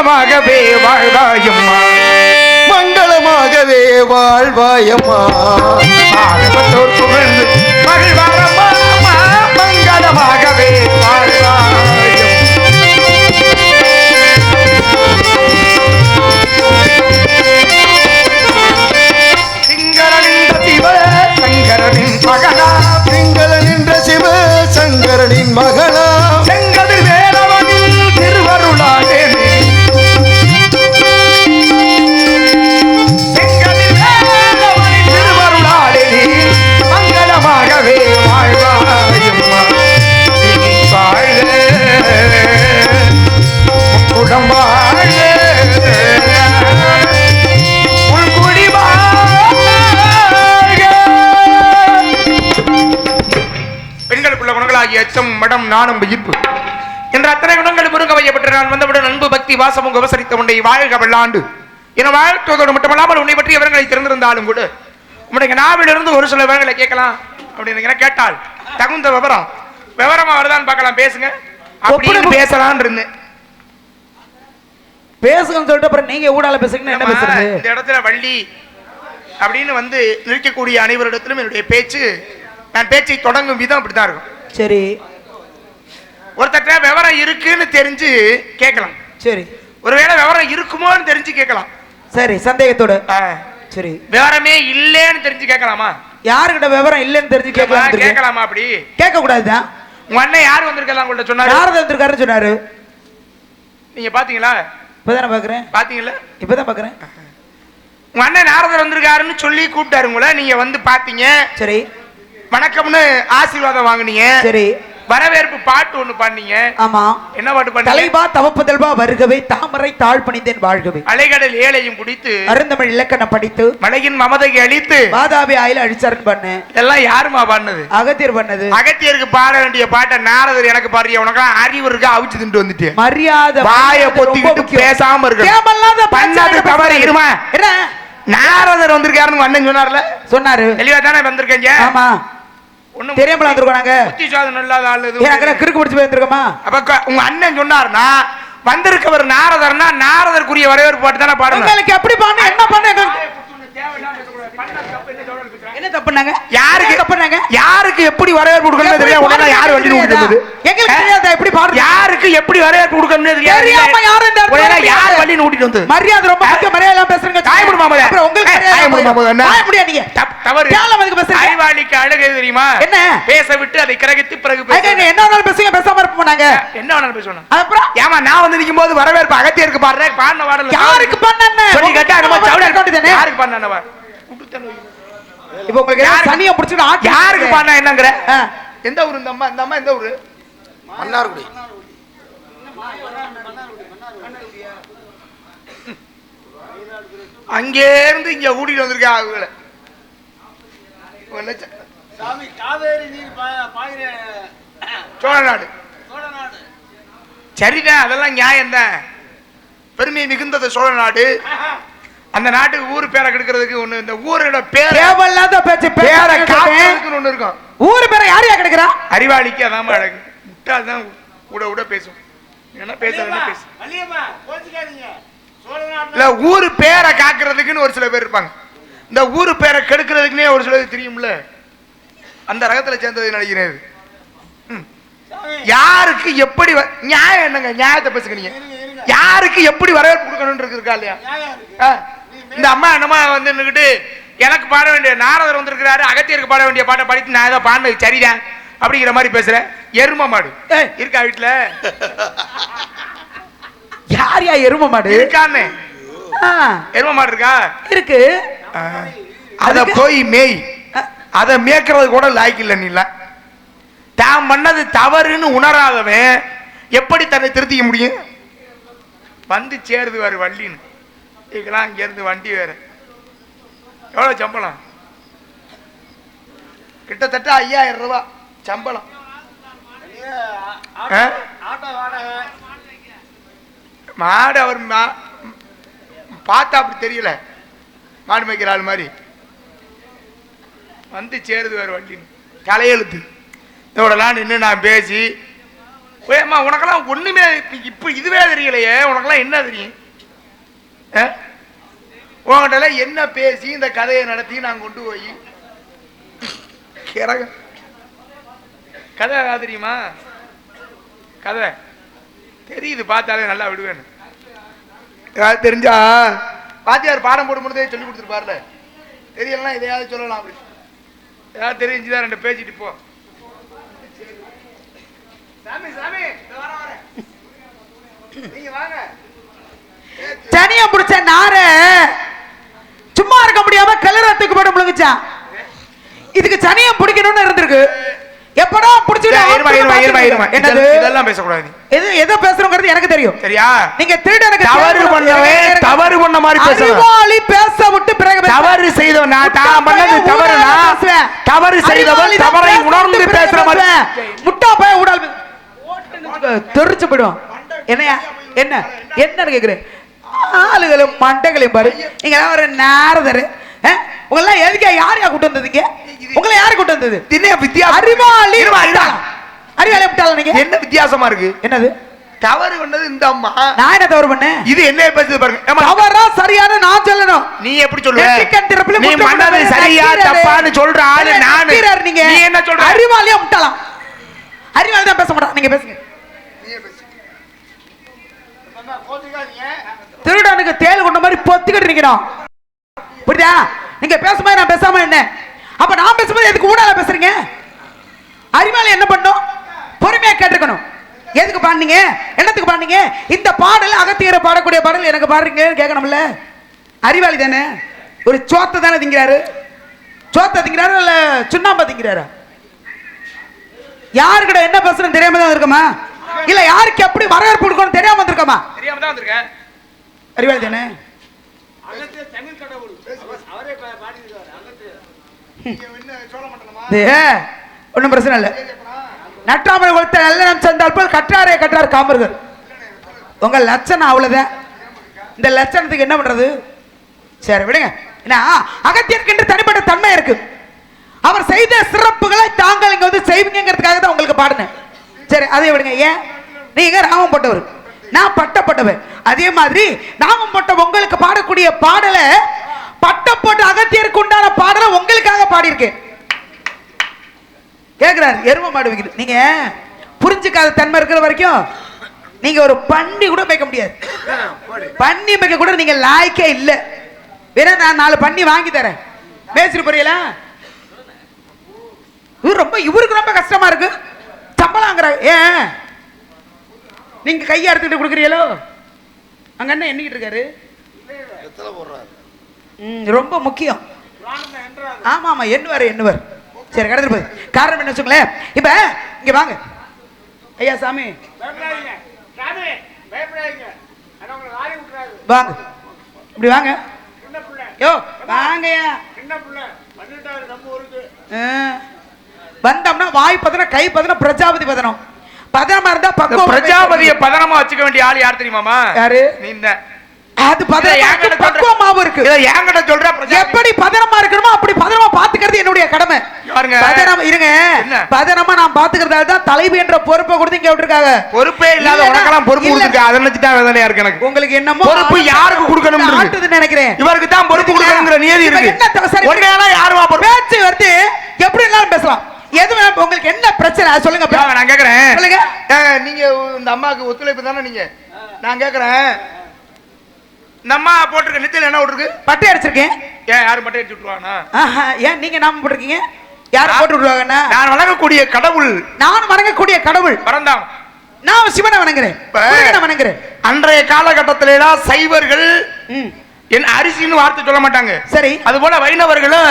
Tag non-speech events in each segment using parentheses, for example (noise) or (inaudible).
மங்களமாகவே வாழ்வாயம்மா. மங்களமாகவே வாழ்வாயம்மா. பாடுபட்டோர் புகழ்ந்து மகிழ்வாரம்மா மங்களமாகவே வாழ்வாயம் சிங்கரனின் மகனா. திங்கள நின்ற சிவ சங்கரனின் மகளா நாணம் ஈர்ப்பு என்ற அத்தனை குணங்கள் முருக வையப்பட்டு நான் வந்தவுடன் அன்பு பக்தி வாசமும் உபசரித்த உன்னை வாழ்க வெள்ளாண்டு என வாழ்த்துவதோடு மட்டுமல்லாமல் உன்னை பற்றி விவரங்களை தெரிந்திருந்தாலும் கூட உன்னுடைய நாவிலிருந்து ஒரு சில விவரங்களை கேட்கலாம் அப்படின்னு கேட்டால் தகுந்த விவரம். விவரமா வருதான்னு பார்க்கலாம் பேசுங்க. அப்படின்னு பேசலாம்னு இருந்தேன். பேசுங்கன்னு சொல்லிட்டு அப்புறம் நீங்க ஊடால பேசுறீங்கன்னு என்ன பேசுறது? இந்த இடத்துல வள்ளி அப்படின்னு வந்து நிற்கக்கூடிய அனைவரிடத்திலும் என்னுடைய பேச்சு நான் பேச்சை தொடங்கும் விதம் அப்படித்தான் இருக்கும். சரி. ஒருத்தட்ட விவரம் இருக்குன்னு தெரிஞ்சு கேட்கலாம். சரி. ஒருவேளை விவரம் இருக்குமோன்னு தெரிஞ்சு கேட்கலாம். சரி சந்தேகத்தோட. சரி. விவரமே இல்லைன்னு தெரிஞ்சு கேட்கலாமா? யாருக்கிட்ட விவரம் இல்லைன்னு தெரிஞ்சு கேட்கலாம் கேட்கலாமா அப்படி? கேட்க கூடாதுதான் உங்க அண்ணன் யார் வந்திருக்கலாம் உங்கள்ட்ட சொன்னாரு? யார் வந்திருக்காருன்னு சொன்னாரு? நீங்க பாத்தீங்களா? இப்பதானே பாக்குறேன். பாத்தீங்களா? இப்பதான் பாக்குறேன். உங்க அண்ணன் நாரதர் வந்திருக்காருன்னு சொல்லி கூப்பிட்டாரு உங்களை. நீங்க வந்து பாத்தீங்க. சரி. வணக்கம்னு ஆசீர்வாதம் வாங்குனீங்க. சரி. வரவேற்பு பாட்டு ஒண்ணு பாடுனீங்க ஆமா. என்ன பாட்டு பண்ணீங்க? தலைவா தவப்புதல்வா வருகவே தாமரை தாழ் பணிந்தேன் வாழ்கவே. அலைகடல் ஏழையும் குடித்து அருந்தமிழ் இலக்கணம் படித்து மலையின் மமதையை அழித்து வாதாபி ஆயில அழிச்சாருன்னு பண்ணு. இதெல்லாம் யாருமா பாடுனது அகத்தியர் பண்ணது. அகத்தியருக்கு பாட வேண்டிய பாட்டை நாரதர் எனக்கு பாடுறிய? உனக்கெல்லாம் அறிவு இருக்கா? அவிச்சு தின்ட்டு வந்துட்டு மரியாதை வாய பொத்திக்கிட்டு. பேசாம. தேவையில்லாத பண்ணாத தவறு. இருமா. என்ன? நாரதர் வந்திருக்காருன்னு அண்ணன் சொன்னார்ல. சொன்னாரு. தெளிவா தானே வந்திருக்கீங்க? ஆமா. தெரியாமல வந்திருக்கோம் நாங்க. புத்தி இல்லாத ஆள் எதுவும் கிறுக்கு பிடிச்சு போயிருக்கோமா அப்ப உங்க அண்ணன் சொன்னாருன்னா வந்திருக்கவர் நாரதர்னா நாரதற்குரிய வரவேற்பு பாட்டு தானே பாடணும். உங்களுக்கு எப்படி பண்ண என்ன பண்ண என்ன தப்புனாங்க? யாருக்கு? தப்புனாங்க? யாருக்கு எப்படி வரவேற்பு கொடுக்கணும்னு தெரியாது உடனே யார் வண்டி ஓட்டுறது எங்களுக்கு தெரியாதா? எப்படி பாடுறது யாருக்கு எப்படி வரவேற்பு கொடுக்கணும்னு தெரியாது? தெரியாம இந்த உடனே. யார் வண்டி ஓட்டிட்டு வந்து? மரியாதை ரொம்ப முக்கியம். மரியாதை பேசுறீங்க. தாய்? அப்புறம் உங்களுக்கு தாய் முடியுமா முதல்ல? தாய் முடியாது நீங்க? தப்- தவறு. கேவலம் அதுக்கு பேசுறீங்க. அறிவாளிக்கு அழகு தெரியுமா? என்ன? பேச விட்டு அதை கிரகித்து பிறகு அதுக்கு பேச என்ன வேணாலும் பேசுங்க. பேசாம இருப்போம் நாங்க. என்ன வேணாலும் அப்புறம்? ஏமா நான் வந்து நிக்கும் போது வரவேற்பு அகத்தியருக்கு பாடுறேன் பாடின பாடல யாருக்கு பண்ண சொல்லி கேட்டா நம்ம சவுடர் தானே? யாருக்கு பாடினவா இப்போ உங்களுக்கு சனியை பிடிச்சிட்டு ஆட்டி யாருக்கு பாடினா என்னங்கிற. எந்த ஊரு இந்த அம்மா இந்த அம்மா எந்த ஊரு? மன்னார்குடி. அங்கே இருந்து இங்க கூட்டிட்டு வந்திருக்கா அவங்கள சாமி காவேரி நீர் பாயிர. சோழநாடு. சோழநாடு. சரிதான் அதெல்லாம் நியாயம் தான் பெருமை மிகுந்தது சோழ நாடு (laughs) அந்த நாட்டுக்கு ஊர் பேரை கெடுக்கிறதுக்கு ஒண்ணு இந்த ஊரோட பேரை தேவையில்லாத பேச்சு பேரை காக்கிறதுக்குன்னு ஒண்ணு இருக்கும். ஊரு பேரை யார் யார் கிடைக்கிறா? அறிவாளிக்கு அதான் அழகு. முட்டாள் தான் கூட கூட பேசும். என்ன பேசுறது பேசு வள்ளியம்மா கோச்சிக்காதீங்க. சோழநாடு இல்ல ஊரு பேரை காக்கிறதுக்குன்னு ஒரு சில பேர் இருப்பாங்க. இந்த ஊரு பேரை கெடுக்கிறதுக்குன்னே ஒரு சிலருக்கு தெரியும்ல? அந்த ரகத்துல சேர்ந்தது நினைக்கிறேன். யாருக்கு எப்படி வ- நியாயம் என்னங்க? நியாயத்தை பேசுங்க நீங்க. யாருக்கு எப்படி வரவேற்பு கொடுக்கணும்னு இருக்கா இல்லையா? இந்த அம்மா என்னமா வந்து நின்னுக்கிட்டு எனக்கு பாட வேண்டிய நாரதர் வந்திருக்கிறாரு அகத்தியருக்கு பாட வேண்டிய பாட்டை படித்து நான் ஏதோ பாடினது சரிதான் அப்படிங்கிற மாதிரி பேசுறேன் எரும மாடு. இருக்கா வீட்டுல யார் யா எரும மாடு? இருக்கான்னு எரும மாடு இருக்கா? இருக்கு. அத போய் மேய். அத மேய்க்கிறது கூட லாய்க்கு இல்லை நீல தான் பண்ணது தவறுன்னு உணராதவன் எப்படி தன்னை திருத்திக்க முடியும்? வந்து சேருது வேறு வண்டின்னு இதுக்கெல்லாம் அங்க இருந்து வண்டி வேற. எவ்வளவு சம்பளம்? கிட்டத்தட்ட ஐயாயிரம் ரூபா சம்பளம். மாடு அவர் மா- பார்த்தா அப்படி தெரியல. மாடு மேய்க்கிற ஆள் மாதிரி. வந்து சேருது வேறு வண்டின்னு தலையெழுத்து. இதோடலாம் நின்று நான் பேசி. ஏம்மா உனக்கெல்லாம் ஒண்ணுமே இப்போ இதுவே தெரியலையே. உனக்கெல்லாம் என்ன தெரியும்? ஆ? என்ன பேசி இந்த கதையை நடத்தி நான் கொண்டு போய்? கிறக கதை ஏதாவது தெரியுமா? கதை. தெரியுது பார்த்தாலே நல்லா விடுவேன்னு. ஏதாவது தெரிஞ்சா பாத்தியார் பாடம் போடும் பொழுதே சொல்லி கொடுத்துருப்பார்ல. தெரியலன்னா இதையாவது சொல்லலாம் அப்படி. ஏதாவது தெரிஞ்சுதான் ரெண்டு பேசிட்டு போ. சாமி சாமி இதோ வரேன். நீங்க வாங்க. சனிய பிடிச்ச நார சும்மா இருக்க முடியாம கிளறத்துக்கு போட்டு முழுங்குச்சான் இதுக்கு சனியம் பிடிக்கணும்னு இருந்திருக்கு எப்படா பிடிச்சிட்டு என்னது இதெல்லாம் பேசக்கூடாது. எது எதை பேசுறோங்கிறது எனக்கு தெரியும் சரியா நீங்க திருடனுக்கு தவறு தேவை- பண்ணவே இருங்க, இருங்க. தவறு பண்ண மாதிரி பேசணும் அறிவாளி பேச விட்டு பிறகு. தவறு செய்தவன் நான் தான் பண்ணது தவறுனா பேசுவேன். தவறு செய்தவன் தவறை உணர்ந்து பேசுற மாதிரி. முட்டா பையன் ஊடால் பேசு. தெரிச்சு போயிடும் என்னையா என்ன என்னன்னு கேக்குறேன் ஆளுகளும் மண்டைகளையும் பாரு. நீங்க ஒரு நாரதர். உங்க எல்லாம் எதுக்கா? யார் யா கூட்டு வந்ததுங்க? உங்களை யாரு கூட்டு வந்தது? என்ன வித்தியாசம். அறிவாளி? அறிவாளி முட்டாளா நீங்க? என்ன வித்தியாசமா இருக்கு? என்னது? தவறு பண்ணது இந்த அம்மா. நான் என்ன தவறு பண்ணேன்? இது என்ன பேசுது பாருங்க. தவறா சரியான நான் சொல்லணும். நீ எப்படி சொல்லுவ? நீ பண்ணது சரியா. தப்பான்னு சொல்ற ஆளு நானு. நீங்க? நீ என்ன சொல்ற? அறிவாளியா முட்டாளாம் அறிவாளி தான் பேச மாட்டான். நீங்க பேசுங்க. சொன்னா கோச்சுக்காதீங்க திருடனுக்கு தேள் கொண்ட மாதிரி பொத்திக்கிட்டு நிக்கிறோம் புரியுதா? நீங்க பேசும்போது நான் பேசாம என்ன அப்ப நான் பேசும்போது எதுக்கு ஊடால பேசுறீங்க? அறிவாளி என்ன பண்ணும் பொறுமையா கேட்டுக்கணும். எதுக்கு பாடுனீங்க? என்னத்துக்கு பாடுனீங்க? இந்த பாடல் அகத்தியரை பாடக்கூடிய பாடல் எனக்கு பாடுறீங்க கேட்கணும்ல. அறிவாளி தானே? ஒரு சோத்தை தானே திங்கிறாரு. சோத்தை திங்கிறாரு இல்ல சுண்ணாம்பா திங்கிறாரு? யாருக்கிட்ட என்ன பேசுறேன்னு தெரியாம தான் இருக்குமா இல்ல யாருக்கு எப்படி வரவேற்பு கொடுக்கணும் தெரியாம வந்திருக்கோமா? தெரியாம தான் வந்திருக்கேன். அறிவாளி தானே? ஒன்றும் பிரச்சனை இல்லை. நற்றாமல் கொடுத்த நல்ல நம் சென்றால் போல் கற்றாரே கற்றார் காமர்கள். உங்க லட்சணம் அவ்வளவுதான். இந்த லட்சணத்துக்கு என்ன பண்றது? சரி விடுங்க. என்ன அகத்தியருக்கு என்று தனிப்பட்ட தன்மை இருக்கு. அவர் செய்த சிறப்புகளை தாங்கள் இங்க வந்து செய்வீங்கிறதுக்காக தான் உங்களுக்கு பாடினேன். சரி அதை விடுங்க. ஏன்? நீங்க ராமம் போட்டவர். நான் பட்டப்பட்டவன். அதே மாதிரி நாமம் போட்ட உங்களுக்கு பாடக்கூடிய பாடலை பட்டம் போட்ட அகத்தியருக்கு உண்டான பாடலை உங்களுக்காக பாடியிருக்கேன். கேக்குறாரு எரும மாடு வைக்கணும் நீங்க புரிஞ்சுக்காத தன்மை இருக்கிற வரைக்கும் நீங்க ஒரு பண்ணி கூட வைக்க முடியாது. பண்ணி வைக்க கூட நீங்க லாய்க்கே இல்ல. வேற நான் நாலு பண்ணி வாங்கி தரேன். பேசிட்டு போறீங்களா? இவர் ரொம்ப இவருக்கு ரொம்ப கஷ்டமா இருக்கு. சம்பளம் வாங்குறாரு. ஏன்? நீங்க கையை எடுத்துக்கிட்டு கொடுக்குறீங்களோ? அங்க என்ன எண்ணிக்கிட்டு இருக்காரு? ம், ரொம்ப முக்கியம். பிராணம் என்றார். ஆமா ஆமா எண்ணுவார் எண்ணுவார். சரி கடந்து போகுது காரணம் என்ன வச்சுங்களேன் இப்ப இங்க வாங்க. ஐயா சாமி. வாங்க. இப்படி வாங்க. சின்ன பிள்ளை. யோ வாங்கய்யா சின்ன பிள்ளை. பண்ணிட்டாரு நம்ம ஊருக்கு. ஆ. வந்தோம்னா வாய் பதனம் கை பதனம் பிரஜாபதி பதனம். பதனமா இருந்தா இந்த பக்குவம் பிரஜாபதிய பதனமா வச்சுக்க வேண்டிய ஆள் யார் தெரியுமாமா? யாரு? நீ அது பக்குவமாவும் இருக்கு. இதை என்கிட்ட சொல்ற எப்படி பதனமா இருக்கணுமோ அப்படி பதனமா பாத்துக்கிறது என்னுடைய கடமை. பதனமா இருங்க? பதனமா நான் பாத்துக்கிறதால தான் தலைவி என்ற பொறுப்பை கொடுத்து இங்க விட்டுருக்காங்க. பொறுப்பே இல்லாத உனக்கெல்லாம் பொறுப்பு. கொடுத்துருக்க அதை நினைச்சு தான் வேதனையா இருக்கு எனக்கு. உங்களுக்கு என்னமோ பொறுப்பு யாருக்கு கொடுக்கணும்னு இருக்கு. ஆட்டுதுன்னு நினைக்கிறேன். இவருக்கு தான் பொறுப்பு கொடுக்கணுங்கிற நியதி இப்ப இருக்கு. என்ன யாருமா பொறுப்பு? பேச்சு வந்து எப்படி வேணாலும் பேசலாம். எது வேணாலும் உங்களுக்கு என்ன பிரச்சனை? சொல்லுங்க நான் கேக்குறேன். சொல்லுங்க. நீங்க இந்த அம்மாவுக்கு ஒத்துழைப்பு தானே நீங்க? நான் கேக்குறேன். இந்த அம்மா போட்டிருக்க நித்தியில் என்ன விட்டுருக்கு பட்டை அடிச்சிருக்கேன். ஏன் யாரும் பட்டை அடிச்சு விட்டுருவானா ஆஹா, ஏன் நீங்க நாம போட்டிருக்கீங்க? யாரும் போட்டு விடுவாங்கன்னா நான் வணங்கக்கூடிய கடவுள். நான் வணங்கக்கூடிய கடவுள். பரந்தான் நான் சிவனை வணங்குறேன். வணங்குறேன். அன்றைய காலகட்டத்தில எல்லாம் சைவர்கள் என் அரிசின்னு வார்த்தை சொல்ல மாட்டாங்க. சரி. அது போல வைணவர்களும்.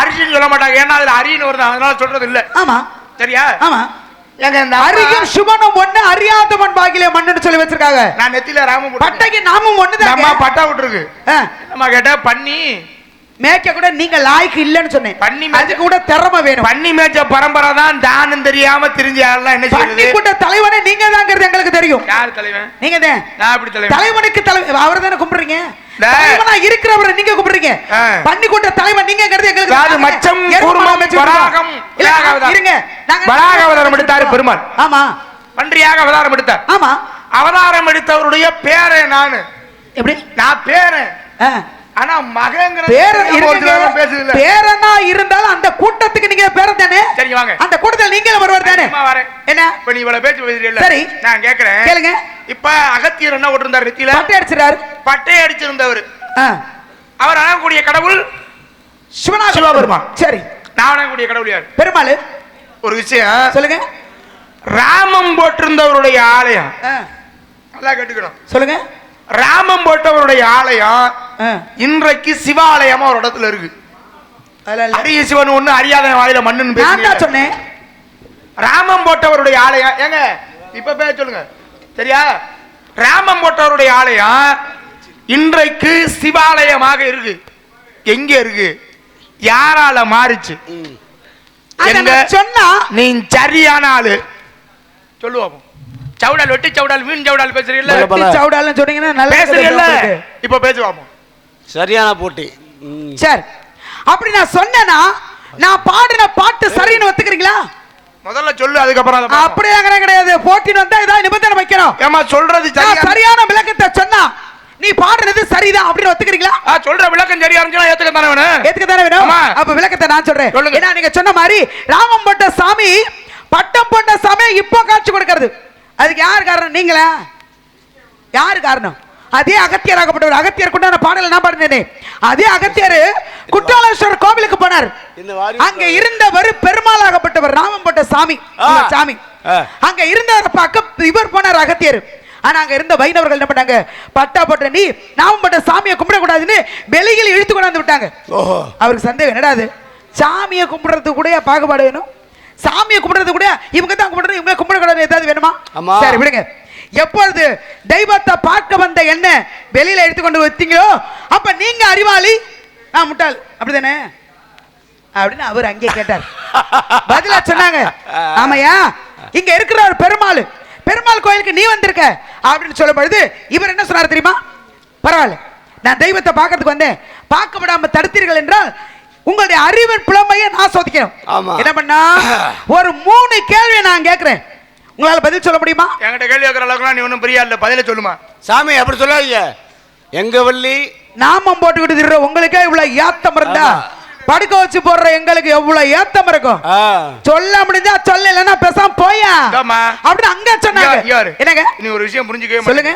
அரிசின்னு சொல்ல மாட்டாங்க. ஏன்னா அதுல அரின்னு வருது. அதனால சொல்றது இல்ல ஆமா. சரியா? ஆமா. அரியும் சுமனும் ஒண்ணு அறியாதவன் பாகிலே மண்ணுன்னு சொல்லி வச்சிருக்காங்க. நான் நெத்தியில ராமம். பட்டைக்கு நாமும் ஒண்ணுதான் அம்மா பட்டா விட்டுருக்கு. அம்மா கேட்டா பண்ணி மேய்க்க கூட நீங்க லாய்க்கு இல்லைன்னு சொன்னேன். பண்ணி அதுக்கு கூட திறமை வேணும். பண்ணி மேய்ச்ச பரம்பரை தான் தானும் தெரியாம தெரிஞ்ச யாரெல்லாம் என்ன பண்ணி கூட்ட தலைவனே நீங்க தாங்கிறது எங்களுக்கு தெரியும். யார் தலைவன்? நீங்க தான் நான் எப்படி தலைவன்? தலைவனுக்கு தலைவன் அவர் தானே கும்பிடுறீங்க. தலைவனா இருக்கிறவரை நீங்க கும்பிடுறீங்க. பண்ணி கூட்ட தலைவன் நீங்கிறது எங்களுக்கு. மச்சம் கூர்மம் வராகம். இருங்க. நாங்க எடுத்தாரு பெருமாள். ஆமா. பன்றியாக அவதாரம் எடுத்தார். ஆமா. அவதாரம் எடுத்தவருடைய பேரே நானு. எப்படி? நான் பேரன். ஆனா மகங்கிற பேர பேசுது இல்ல பேரனா. இருந்தாலும் அந்த கூட்டத்துக்கு நீங்க பேரன் தானே? சரி வாங்க. அந்த கூட்டத்தில் நீங்களும் ஒருவர் தானே? என்ன? இப்ப நீ இவ்வளவு பேச்சு பேசுறீல்ல சரி. நான் கேக்குறேன். கேளுங்க. இப்ப அகத்தியர் என்ன போட்டிருந்தார் நெத்தியில? பட்டை அடிச்சிடாரு பட்டை அடிச்சிருந்தவர். அவர் அணங்கக்கூடிய கடவுள் சிவனாக சிவபெருமான். சரி. நான் அணங்கக்கூடிய கடவுள் யார்? பெருமாள். ஒரு விஷயம். சொல்லுங்க. ராமம் போட்டிருந்தவருடைய ஆலயம். நல்லா கேட்டுக்கணும். சொல்லுங்க. ராமம் போட்டவருடைய ஆலயம். இன்றைக்கு சிவாலயமா ஒரு இடத்துல இருக்கு. அரிய சிவன் ஒண்ணு அறியாத வாயில மண்ணுன்னு. சொன்னேன். ராமம் போட்டவருடைய ஆலயம். ஏங்க இப்ப பேச சொல்லுங்க. சரியா? ராமம் போட்டவருடைய ஆலயம் இன்றைக்கு சிவாலயமாக இருக்கு. எங்க இருக்கு? யாரால மாறுச்சு? சொன்னா நீ சரியான ஆளு. சொல்லுவோம். சவுடால் வெட்டி சவுடால் மீன் சவுடால். வெட்டி சவுடால்னு சொன்னீங்கன்னா நல்லா உங்களுக்கு. இப்ப பேசுவாமோ. சரியான போட்டி. ம். சரி. அப்படி நான் சொன்னேன்னா நான் பாடின பாட்டு சரின்னு ஒத்துக்கிறீங்களா? முதல்ல சொல்லு அதுக்கப்புறம் அதை பார்ப்போம். அப்படியே கிடையாது. போட்டின்னு வந்தா இதான் நிபந்தனை வைக்கணும். ஏம்மா சொல்றது சரியான விளக்கத்தை சொன்னா நீ பாடுறது சரிதான் அப்படின்னு ஒத்துக்கிறீங்களா? ஆ, சொல்ற விளக்கம் சரியா இருந்துச்சுன்னா ஏத்துக்க தானே வேணும். எதுக்கு தானே வேணும். அப்ப விளக்கத்தை நான் சொல்றேன். ஏன்னா நீங்க சொன்ன மாதிரி ராமம் போட்ட சாமி பட்டம் போட்ட சாமி இப்போ காட்சி கொடுக்கிறது. அதுக்கு யார் காரணம்? நீங்களா? யார் காரணம்? அதே அகத்தியராகப்பட்டவர். அகத்தியர் கொண்டான பாடலை நான் பாடினேனே அதே அகத்தியர் குற்றாலேஸ்வரர் கோவிலுக்கு போனார். அங்க இருந்தவர் பெருமாளாகப்பட்டவர் ராமம் போட்ட சாமி. சாமி. அங்க இருந்தவரை பார்க்க இவர் போனார் அகத்தியர். ஆனா அங்க இருந்த வைணவர்கள் என்ன பண்ணாங்க? பட்டா போட்ட நீ நாமம் போட்ட சாமியை கும்பிடக்கூடாதுன்னு வெளியில் இழுத்து கொண்டாந்து விட்டாங்க. அவருக்கு சந்தேகம் என்னடா அது? சாமியை கும்பிடுறது கூட பாகுபாடு வேணும்? சாமியை கும்பிடுறது கூட இவங்க தான் கும்பிடுறது இவங்க கும்பிடக்கூடாது. ஏதாவது வேணுமா. சரி விடுங்க. எப்பொழுது தெய்வத்தை பார்க்க வந்த என்ன வெளியில எடுத்துக்கொண்டு வச்சீங்களோ அப்ப நீங்க அறிவாளி? நான் முட்டாள். அப்படிதானே? அப்படின்னு அவர் அங்கே கேட்டார். பதிலா சொன்னாங்க. ஆமையா இங்க இருக்கிற ஒரு பெருமாள். பெருமாள் கோயிலுக்கு நீ வந்திருக்க அப்படின்னு சொல்லும் பொழுது இவர் என்ன சொன்னார் தெரியுமா? பரவாயில்ல. நான் தெய்வத்தை பார்க்கறதுக்கு வந்தேன். பார்க்க விடாம தடுத்தீர்கள் என்றால் உங்களுடைய அறிவின் புலமையை நான் சோதிக்கணும். ஆமா. என்ன பண்ணா? (laughs) ஒரு மூணு கேள்வியை நான் கேட்கிறேன். உங்களால பதில் சொல்ல முடியுமா? என்கிட்ட கேள்வி கேட்கற அளவுக்குலாம் நீ ஒன்றும் பெரிய இல்ல பதில சொல்லுமா? சாமி அப்படி சொல்லாதீங்க. எங்க வள்ளி? நாமம் போட்டுக்கிட்டு திரிற உங்களுக்கே இவ்வளவு ஏத்தம் இருந்தா. படுக்க வச்சு போடுற எங்களுக்கு எவ்வளவு ஏத்தம் இருக்கும்? சொல்ல முடிஞ்சா சொல்ல இல்லைன்னா பேசாம போயா. அப்படின்னு அங்க சொன்னாங்க. என்னங்க? நீ ஒரு விஷயம் புரிஞ்சுக்கவே சொல்லுங்க.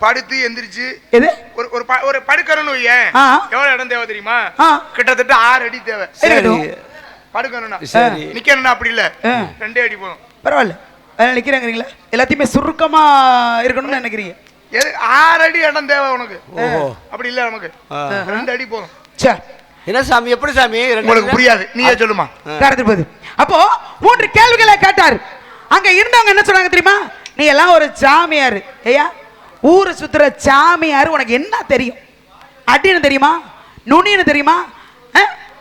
படுத்து எந்திரிச்சு எது? ஒரு ஒரு ப- ஒரு படுக்கணும்னு வையேன் ஆ. எவ்வளவு இடம் தேவை தெரியுமா? ஆ. கிட்டத்தட்ட ஆறு அடி தேவை. இருக்கட்டும். படுக்கணும்னா. சரி. நிக்கணும்னா அப்படி இல்ல. ஆ. ரெண்டே அடி போதும். பரவாயில்ல. அதனால நிக்கிறேங்கிறீங்களா? எல்லாத்தையுமே சுருக்கமா இருக்கணும்னு நினைக்கிறீங்க. எது ஆறு அடி இடம் தேவை உனக்கு. ஓஹோ. அப்படி இல்ல நமக்கு. ஆ. ரெண்டு அடி போதும். சரி என்ன சாமி எப்படி சாமி? ரெண்டு உங்களுக்கு? புரியாது. நீயே சொல்லுமா. கடந்து போகுது? அப்போ மூன்று கேள்விகளை கேட்டார். அங்க இருந்தவங்க என்ன சொன்னாங்க தெரியுமா? நீ எல்லாம் ஒரு சாமியார். ஐயா ஊரை சுத்துற சாமியார் உனக்கு என்ன தெரியும்? அடின்னு தெரியுமா? நுனின்னு தெரியுமா?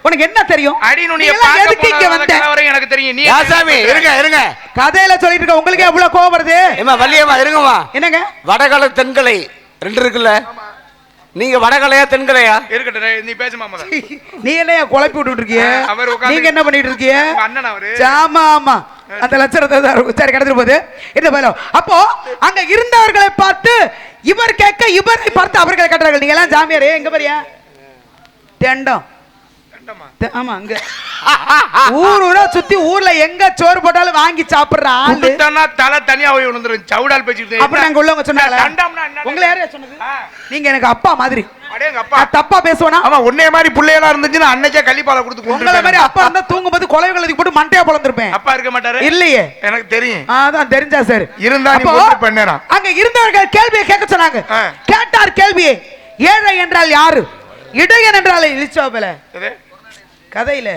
உனக்கு என்ன தெரியும்? அடி நுனிய எதுக்கு இங்க வந்த? வரைக்கும் எனக்கு தெரியும். நீ யா சாமி இருங்க இருங்க. கதையில சொல்லிட்டு இருக்க உங்களுக்கு எவ்வளவு கோவம் வருது? ஏமா வள்ளியம்மா இருங்கம்மா. என்னங்க? வடகலை தென்கலை ரெண்டு இருக்குல்ல? நீங்க வடகலையா தென்கலையா? இருக்கட்டும் நீ பேசுமா நீ என்ன குழப்பி விட்டுட்டு இருக்கிய? நீங்க என்ன பண்ணிட்டு இருக்கிய? உங்க அண்ணன் அவரு. ஆமா ஆமா. அந்த லட்சணத்தை தான் சரி கடந்துட்டு போகுது. என்ன அப்போ அங்க இருந்தவர்களை பார்த்து இவர் கேட்க இவரை பார்த்து அவர்களை கட்டுறார்கள். நீங்க எல்லாம் ஜாமியாரே எங்க பாரியா தெண்டம். ஆமா அங்க. ஊர் ஊரா சுத்தி ஊர்ல எங்க சோறு போட்டாலும் வாங்கி சாப்பிடுற ஆளு. தலை தனியா போய் விழுந்துரும் சவுடால் பேசிட்டு அப்படி நாங்க உள்ளவங்க என்ன? உங்களை யாரையா சொன்னது. நீங்க எனக்கு அப்பா மாதிரி. தப்பா பேசுவேனா? ஆமா உன்னைய மாதிரி பிள்ளைகளா இருந்துச்சுன்னா அன்னைக்கே கள்ளிப்பாலை கொடுத்து உங்களை. மாதிரி அப்பா இருந்தா தூங்கும்போது கொலை கழுதி போட்டு மண்டையா பொழந்திருப்பேன் அப்பா இருக்க மாட்டாரு? இல்லையே. எனக்கு தெரியும். அதான் தெரிஞ்சா சார். இருந்தா பண்ணேனா? அங்க இருந்தவர்கள் கேள்வியை கேட்க சொன்னாங்க. கேட்டார் கேள்வியை. ஏழை என்றால் யாரு? இடையன் என்றால் இழிச்சோபல? கதையில.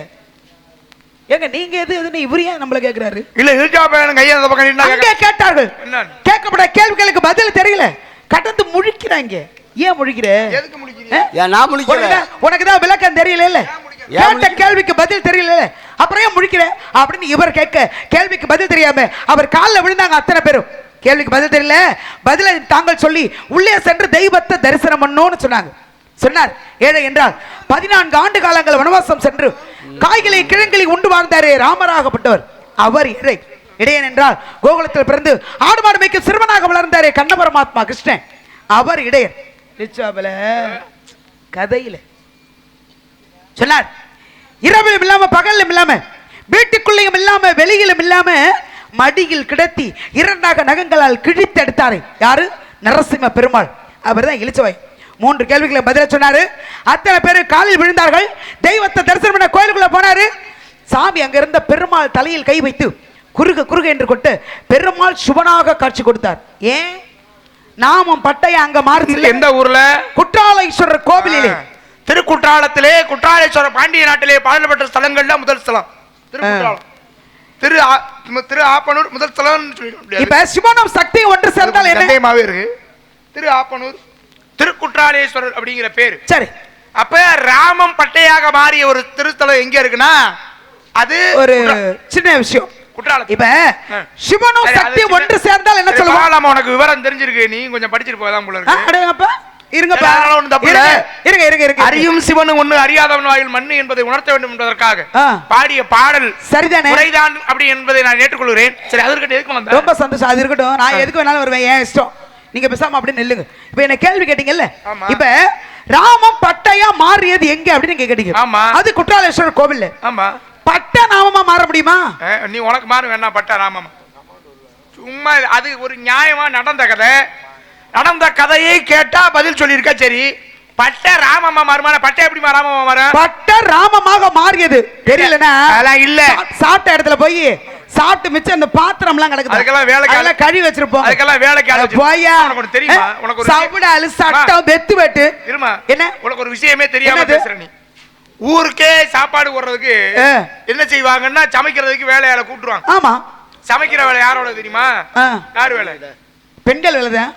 ஏங்க நீங்க எது எதுன்னு இவரு ஏன் நம்மள கேக்குறாரு. இல்ல இழுச்சா பையன் கையை அந்த பக்கம் நீட்டினா அங்கே கேட்டார்கள். என்ன? கேட்கப்பட்ட கேள்விகளுக்கு பதில் தெரியல. கடந்து முழிக்கிறாங்க. ஏன் முழிக்கிற? எதுக்கு முடிக்கிறீங்க ஆ? ஏன் நான் முழிக்கல. உனக்கு தான்- விளக்கம் தெரியல இல்ல கேட்ட கேள்விக்கு பதில் தெரியல அப்புறம் ஏன் முழிக்கிற? அப்படின்னு இவர் கேட்க கேள்விக்கு பதில் தெரியாம அவர் காலில் விழுந்தாங்க அத்தனை பேரும். கேள்விக்கு பதில் தெரியல. பதிலை தாங்கள் சொல்லி உள்ளே சென்று தெய்வத்தை தரிசனம் பண்ணோன்னு சொன்னாங்க. சொன்னார். ஏழை என்றால் பதினான்கு ஆண்டு காலங்கள் வனவாசம் சென்று காய்களை கிழங்களை உண்டு வாழ்ந்தாரே ராமராகப்பட்டவர். அவர் ஏழை இடையன் என்றால் கோகுலத்தில் பிறந்து ஆடு மாடு மேய்க்கும் சிறுவனாக வளர்ந்தாரே கண்ண பரமாத்மா கிருஷ்ணன். அவர் இடையன். நிச்சாபல. கதையில. சொன்னார். இரவிலும் இல்லாம பகலிலும் இல்லாம வீட்டுக்குள்ளேயும் இல்லாம வெளியிலும் இல்லாம மடியில் கிடத்தி இரண்டாக நகங்களால் கிழித்து எடுத்தாரே யாரு? நரசிம்ம பெருமாள். அவர் தான் இளிச்சவை மூன்று கேள்விகளை பதில சொன்னாரு. அத்தனை பேர் காலில் விழுந்தார்கள். தெய்வத்தை தரிசனம் பண்ண கோயிலுக்குள்ள போனாரு. சாமி அங்க இருந்த பெருமாள் தலையில் கை வைத்து குறுக குறுக என்று கொட்டு பெருமாள் சுவனாக காட்சி கொடுத்தார். ஏன்? நாமம் பட்டைய அங்க மாறுச்சு. எந்த ஊர்ல? குற்றாலேஸ்வரர் கோவிலிலே. திருக்குற்றாலத்திலே குற்றாலேஸ்வர பாண்டிய நாட்டிலே பாடல்பெற்ற ஸ்தலங்கள்ல முதல் ஸ்தலம். திருக்குற்றாலம். திரு திரு ஆப்பனூர் முதல் ஸ்தலம் இப்ப சிவனும் சக்தி ஒன்று சேர்ந்தால் என்ன? சந்தேகமாவே இருக்கு. திரு ஆப்பனூர் திருக்குற்றாலேஸ்வரர் அப்படிங்கிற பேரு. சரி. அப்ப ராமம் பட்டையாக மாறிய ஒரு திருத்தலம் எங்க இருக்குன்னா அது ஒரு சின்ன விஷயம். இப்ப. சிவனும் சக்தி ஒன்று சேர்ந்தால் என்ன பரவாயில்ல, உனக்கு விவரம் தெரிஞ்சிருக்கு. நீ கொஞ்சம் படிச்சிட்டு போதான் போல இருக்கு. அறியும் சிவனும் ஒண்ணு அறியாதவன் வாயில் மண்ணு என்பதை உணர்த்த வேண்டும் என்பதற்காக. பாடிய பாடல் சரிதானே? அப்படி என்பதை நான் ஏற்றுக்கொள்கிறேன். சரி அதற்கு எதுக்கு ரொம்ப சந்தோஷம். அது இருக்கட்டும். நான் எதுக்கு வேணாலும் வருவேன். ஏன் இஷ்டம். நீங்க பேசாம அப்படி நில்லுங்க. இப்ப என்ன கேள்வி கேட்டீங்கல்ல. இப்ப ராமம் பட்டையா மாறியது எங்க அப்படின்னு நீங்க கேட்டீங்க. ஆமா. அது குற்றாலேஸ்வரர் கோவில்ல. ஆமா. பட்ட நாமமா மாற முடியுமா? நீ உனக்கு மாறு வேணாம் பட்டா ராமம். சும்மா அது ஒரு நியாயமா நடந்த கதை. நடந்த கதையை கேட்டா பதில் சொல்லியிருக்க சரி. பட்ட ராமம்மா மாறுமான பட்டை எப்படி ராமம்மா மாறும்? பட்ட ராமமாக மாறியது. தெரியலனா இல்ல சாப்பிட்ட இடத்துல போய் சாப்பிட்டு மிச்சம் அந்த பாத்திரம் எல்லாம் கிடக்குது. அதுக்கெல்லாம் வேலைக்கு அதெல்லாம் கழுவி வச்சிருப்போம். அதுக்கெல்லாம் வேலைக்கு ஆளு போயா உனக்கு தெரியுமா? உனக்கு ஒரு சவுடாலு சட்டம் வெத்து வெட்டு. இருமா? என்ன? உனக்கு ஒரு விஷயமே தெரியாம? பேசுற நீ. ஊருக்கே சாப்பாடு போடுறதுக்கு. என்ன செய்வாங்கன்னா சமைக்கிறதுக்கு வேலையால கூட்டுருவாங்க ஆமா. சமைக்கிற வேலை யாரோட தெரியுமா. யார் வேலை? பெண்கள் எழுதேன்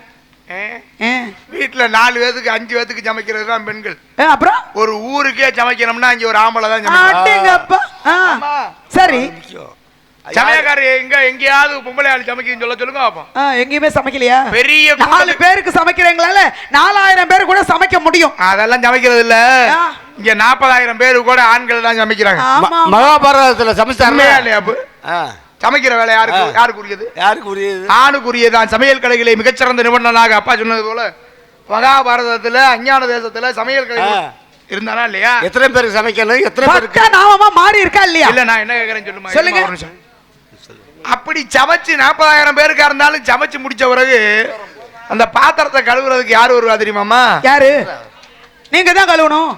ஏ? வீட்டுல நாலு பேத்துக்கு அஞ்சு பேத்துக்கு சமைக்கிறது தான் பெண்கள். அப்புறம்? ஒரு ஊருக்கே சமைக்கணும்னா அங்க ஒரு ஆம்பளை தான். சரி. சமையக்காரர் எங்க எங்கேயாவது பொம்பளை ஆளு சமைக்குன்னு சொல்ல சொல்லுங்க பாப்போம் ஆ, எங்கேயுமே சமைக்கலையா? பெரிய நாலு பேருக்கு சமைக்கிறீங்களால நாலாயிரம் பேர் கூட சமைக்க முடியும். அதெல்லாம் சமைக்கிறது இல்ல. இங்க நாற்பதாயிரம் பேர் கூட ஆண்கள் தான் சமைக்கிறாங்க. ஆமா மகாபாரதத்துல இல்லையா? ஆ, சமைக்கிற வேலை யாருக்கு யாருக்கு உரியது ஆணுக்குரியதான் சமையல் கலைகளை மிகச்சிறந்த நிபுணனாக அப்பா சொன்னது போல மகாபாரதத்துல அஞ்ஞான தேசத்துல சமையல் கலை. இருந்தானா இல்லையா? எத்தனை பேருக்கு சமைக்கணும்? எத்தனை பேருக்கு? நாமமா மாறி இருக்கா இல்லையா? இல்ல நான் என்ன கேக்குறேன்னு சொல்லுமா? சொல்லுங்க. அப்படி சமைச்சு நாற்பதாயிரம் பேருக்கா இருந்தாலும் சமைச்சு முடிச்ச பிறகு அந்த பாத்திரத்தை கழுவுறதுக்கு யாரு வருவா தெரியுமாமா யாரு? நீங்க தான் கழுவணும்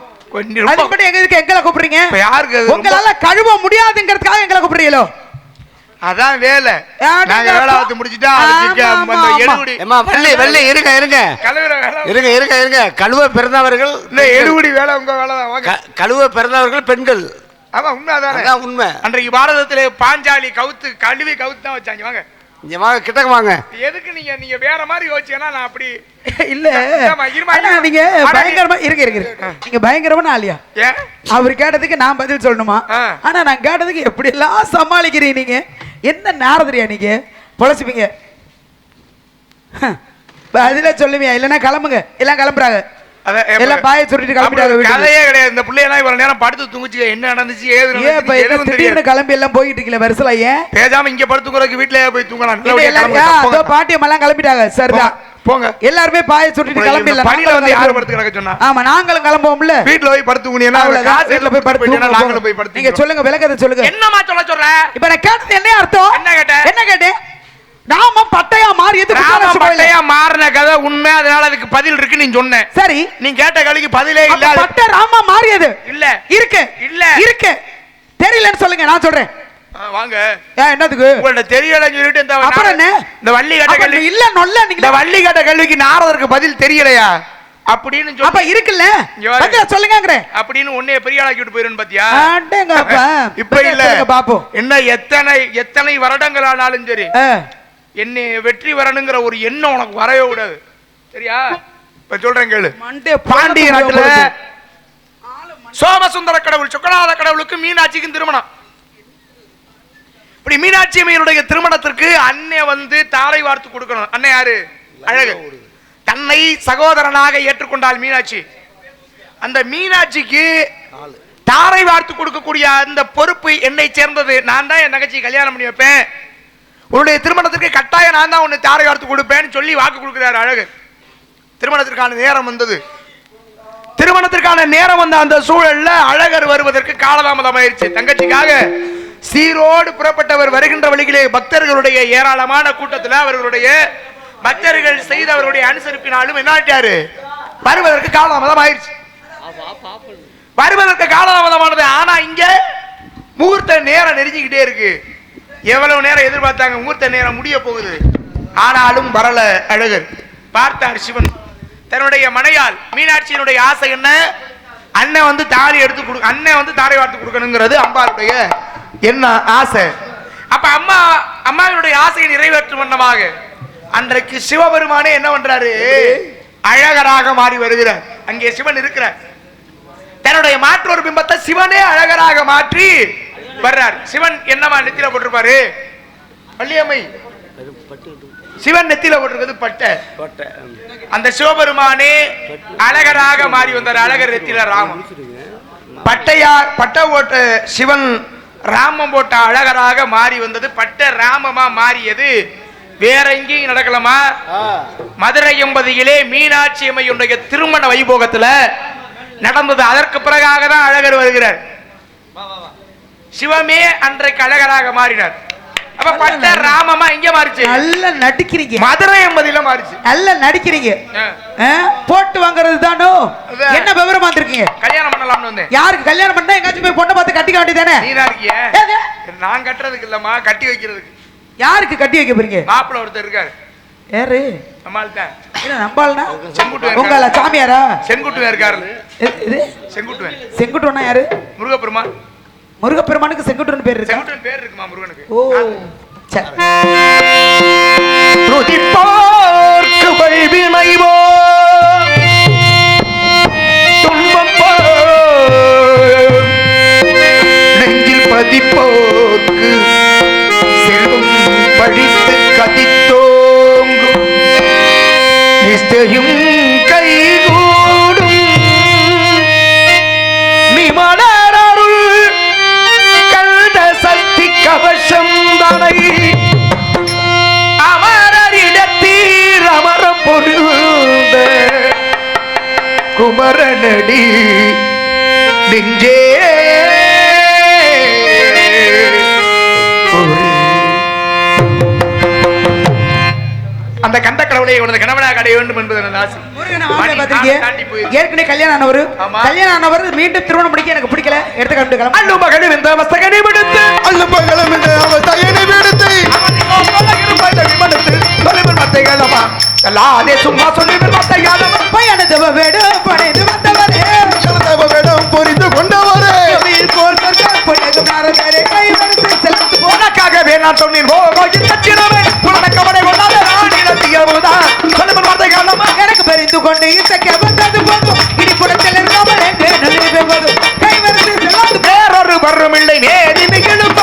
அதுக்கு மட்டும் எங்க இதுக்கு எங்களை கூப்பிடுறீங்க? இப்ப யாருக்கு உங்களால கழுவ முடியாதுங்கிறதுக்காக எங்களை கூப்பிடுறீங்களோ? அதான் வேலை. நாங்க அப்பா? வேலை முடிச்சுட்டா வள்ளி வள்ளி இருங்க இருங்க. கழுவுற வேலை இருங்க இருங்க இருங்க. கழுவ பிறந்தவர்கள் இல்ல எடுபடி வேலை உங்க வேலை தான் வாங்க. க- கழுவ பிறந்தவர்கள் பெண்கள். ஆமா உண்மை அதானே அதான் உண்மை. அன்றைக்கு பாரதத்திலே பாஞ்சாலி கவுத்து கழுவி கவுத்து தான் வச்சாங்க. வாங்க. இங்க வாங்க கிட்டக்க வாங்க. எதுக்கு நீங்க நீங்க வேற மாதிரி யோசிச்சீங்கன்னா நான் அப்படி (laughs) இல்ல. நீங்க பயங்கரமா இருங்க இருங்க. நீங்க பயங்கரமான ஆளியா? அவர் கேட்டதுக்கு நான் பதில் சொல்லணுமா. ஆனா நான் கேட்டதுக்கு எப்படி எல்லாம் சமாளிக்கிறீங்க நீங்க? என்ன நாரதரியா நீங்க? பொழைச்சுப்பீங்க. பதில சொல்லுவியா? இல்லைன்னா கிளம்புங்க. எல்லாம் கிளம்புறாங்க. எல்லாம் பாய சுருட்டிட்டு அப்படி கிளம்பிட்டாங்க ஒரு வீட்டுக்கு. கதையே கிடையாது. இந்த பிள்ளையெல்லாம் இவ்வளவு நேரம் படுத்து தூங்குச்சு என்ன நடந்துச்சு ஏது திடீர்னு கிளம்பி எல்லாம் போயிட்டு இருக்கீங்களா வரிசலா ஏன்? பேசாம இங்க படுத்துக்கிறதுக்கு வீட்லயே போய் தூங்கலாம். கிளம்பிட்டாங்க சரிதான் போங்க எல்லாருமே பாய கிளம்பிடலாம் பனியில வந்து யாரு படுத்து கிடக்க சொன்னா? ஆமா நாங்களும் கிளம்புவோம்ல. வீட்டுல போய் படுத்து தூங்குனீங்கன்னா அவ்வளவுதான். காசு போய் படுத்து போயிட்டீங்கன்னா தூங்குங்க, நாங்களும் போய். படுத்து நீங்க சொல்லுங்க விளக்கத்தை சொல்லுங்க. என்னமா சொல்ல சொல்ற? இப்ப நான் கேட்டது என்ன அர்த்தம்? என்ன கேட்ட? என்ன கேட்டேன்? நாமம் பட்டையா ராம. பட்டையா மாறின கதை உண்மை அதனால அதுக்கு பதில் இருக்கு நீ சொன்ன. சரி. நீ கேட்ட கலிக்கு பதிலே இல்ல பட்டை ராமா மாறியது. இல்ல. இருக்கு. இல்ல. இருக்கு. தெரியலன்னு சொல்லுங்க நான் சொல்றேன். வாங்க. என்னதுக்கு? உங்கள்ட்ட தெரியலன்னு சொல்லிட்டு இந்த அப்புறம் என்ன? இந்த வள்ளி கட்ட கல்வி இல்ல நொல்ல இந்த நீங்க வள்ளி கட்ட கல்விக்கு நாரதருக்கு பதில் தெரியலையா? அப்படின்னு அப்ப இருக்குல்ல? சொல்லுங்கங்கறேன். அப்படின்னு உன்னைய பெரிய ஆளாக்கி விட்டு போயிருன்னு பாத்தியா? இப்ப இல்ல. சொல்லுங்க பாப்போம். என்ன எத்தனை எத்தனை வருடங்கள் ஆனாலும் சரி. என்னை வெற்றி வரணுங்கிற ஒரு எண்ணம் உனக்கு வரவே கூடாது. சரியா? இப்ப சொல்றேன் கேளு. மண்டே பாண்டிய நாட்டுல. சோமசுந்தர கடவுள் சுக்கநாத கடவுளுக்கு மீனாட்சிக்கும் திருமணம். இப்படி மீனாட்சி அம்மையினுடைய திருமணத்திற்கு அன்னை வந்து தாரை வார்த்து கொடுக்கணும். அன்னை யாரு? அழகு. தன்னை சகோதரனாக ஏற்றுக்கொண்டாள் மீனாட்சி. அந்த மீனாட்சிக்கு தாரை வார்த்து கொடுக்கக்கூடிய அந்த பொறுப்பு என்னை சேர்ந்தது. நான் தான் என் தங்கச்சி கல்யாணம் பண்ணி வைப்பேன். உன்னுடைய திருமணத்திற்கு கட்டாயம் நான் தான் உன்னை தாரை வார்த்து கொடுப்பேன்னு சொல்லி வாக்கு கொடுக்குறாரு அழகு. திருமணத்திற்கான நேரம் வந்தது. திருமணத்திற்கான நேரம் வந்த அந்த சூழல்ல அழகர் வருவதற்கு காலதாமதம் ஆயிருச்சு தங்கச்சிக்காக சீரோடு புறப்பட்டவர் வருகின்ற வழியிலே பக்தர்களுடைய ஏராளமான கூட்டத்தில் அவர்களுடைய பக்தர்கள் செய்த அவருடைய அனுசரிப்பினாலும் என்னாட்டாரு வருவதற்கு காலதாமதம் ஆயிருச்சு வருவதற்கு காலதாமதமானது. ஆனா இங்க முகூர்த்த நேரம் நெருங்கிக்கிட்டே இருக்கு. எவ்வளவு நேரம் எதிர்பார்த்தாங்க? மூர்த்த நேரம் முடிய போகுது. ஆனாலும் வரல அழகர். பார்த்தார் சிவன். தன்னுடைய மனையால் மீனாட்சியினுடைய ஆசை என்ன? அண்ணன் வந்து தாலி எடுத்து கொடு அண்ணன் வந்து தாரை வார்த்து கொடுக்கணுங்கிறது அம்பாளுடைய என்ன ஆசை? அப்ப அம்மா அம்மாவினுடைய ஆசையை நிறைவேற்றும் வண்ணமாக அன்றைக்கு சிவபெருமானே என்ன பண்றாரு? அழகராக மாறி வருகிறார். அங்கே சிவன் இருக்கிறார். தன்னுடைய மாற்றொரு பிம்பத்தை சிவனே அழகராக மாற்றி வர்றார். சிவன் என்னவா நெத்தியில போட்டிருப்பாரு? வள்ளியம்மை சிவன் நெத்தியில போட்டிருக்கிறது பட்டை. அந்த சிவபெருமானே அழகராக மாறி வந்தார். அழகர் நெத்தியில ராமன் பட்டையா பட்டை போட்ட சிவன் ராமம் போட்ட அழகராக மாறி வந்தது. பட்ட ராமமா மாறியது. வேற எங்கேயும் நடக்கலாமா மதுரை எம்பதியிலே மீனாட்சி அம்மையுடைய திருமண வைபோகத்துல நடந்தது. அதற்கு பிறகாக தான் அழகர் வருகிறார். சிவமே அன்றைக்கு அழகராக மாறினார். அப்ப பட்ட ராமமா எங்க மாறிச்சு. நல்லா நடிக்கிறீங்க. மதுரை எம்பதியில மாறிச்சு. நல்லா நடிக்கிறீங்க? போட்டு வாங்குறது தானோ. என்ன விவரமா வந்திருக்கீங்க? கல்யாணம் பண்ணலாம்னு வந்தேன். யாருக்கு கல்யாணம் பண்ணா எங்காச்சும் போய் பொண்ணை பார்த்து கட்டிக்க வேண்டியதானே நீ தான் இருக்கிய? நான் கட்டுறதுக்கு இல்லம்மா கட்டி வைக்கிறதுக்கு. யாருக்கு கட்டி வைக்க போறீங்க? மாப்பிள்ள ஒருத்தர் இருக்காரு. யாரு? நம்மால் தான் செங்குட்டுவன். சாமியாரா? செங்குட்டுவன் இருக்காரு. செங்குட்டுவன். செங்குட்டுவனா யாரு? முருகப்பெருமான். முருகப்பெருமானுக்கு செங்குட்டுவன் பேர் இருக்கா? செங்குட்டுவன் பேர் இருக்குமா முருகனுக்கு? ஓ சரி வழிவினைவோ துன்பம் நெஞ்சில் பதிப்போர்க்கு செல்வம் படித்து கதித்தோங்கும். நிச்சயம் பொருந்த குமரனடி நெஞ்சே. அந்த கந்த கடவுளை உனது கணவனாக அடைய வேண்டும் என்பது எனது ஆசை. ஏற்கனவே கல்யாணம் ஆனவர். கல்யாணம் ஆனவர் மீண்டும் திருமணம் முடிக்க எனக்கு பிடிக்கல. எடுத்து கிளம்ப. அள்ளு மகனும் இந்த மஸ்தகனை விடுத்து. அல்ல பகலும் இந்த விடுத்து. அதே சும்மா சொல்லி மத்தையாதவா பையனது வேடு படைந்து வந்தவரே. கலந்தவ வேடம் புரிந்து கொண்டவரே. வீர் போர் சொர்க்கம் பொன்னகு நாரதரே கை வரிசை செலுத்து போன உனக்காகவே நான் சொன்னேன் ஓ கோயில் தச்சிரவே உனக்கவனை கொண்டாத நான் இழந்தியவுதான் சொல்லுங்கள் வார்த்தை காலமா எனக்கு பரிந்து கொண்டு இசைக்க வந்தது போதும். இனி குடத்தில் இருக்காமல் எங்கே நுழைவு போதும். கை வரிசை செலுத்து வேறொரு பருவம் இல்லை நேரி நிகழும்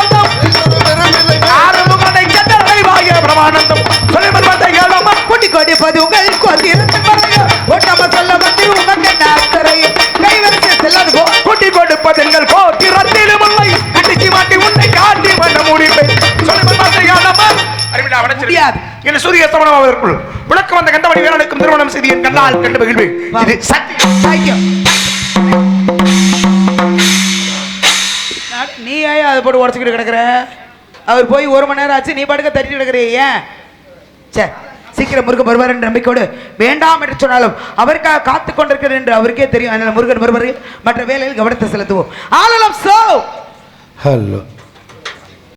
கொத்திருந்து பாருங்க. ஓட்டாம சொல்ல வந்து உமக்கு நாத்தரை கை வரிசை செல்லாது போ குட்டி கொடுப்பதெங்கள் கோத்திரத்திலும் இல்லை. கட்டிக்கு மாட்டி உன்னை காட்டி பண்ண முடிப்பேன் சொல்லுங்கள் வார்த்தை காலமா அறிவிடா முடியாது. என்று சூரிய சமணம் அவருக்குள் விளக்க வந்த கண்டபடி வீரனுக்கும் திருமணம் செய்து என் கண்ணால் கண்டு மகிழ்வேன். இது சக்தி தேங்க்யூ நீ ஏன் அதை போட்டு உடச்சிக்கிட்டு கிடக்குற? அவர் போய் ஒரு மணி நேரம் ஆச்சு நீ பாட்டுக்க தட்டிட்டு கிடக்குறீ ஏன்? சே சீக்கிரம் முருகன் வருவார் என்ற நம்பிக்கையோடு வேண்டாம் என்று சொன்னாலும் அவருக்காக காத்து கொண்டிருக்கிறது என்று அவருக்கே தெரியும். அதனால் முருகன் வருவார். மற்ற வேலையில் கவனத்தை செலுத்துவோம். ஆலலம் சோ ஹலோ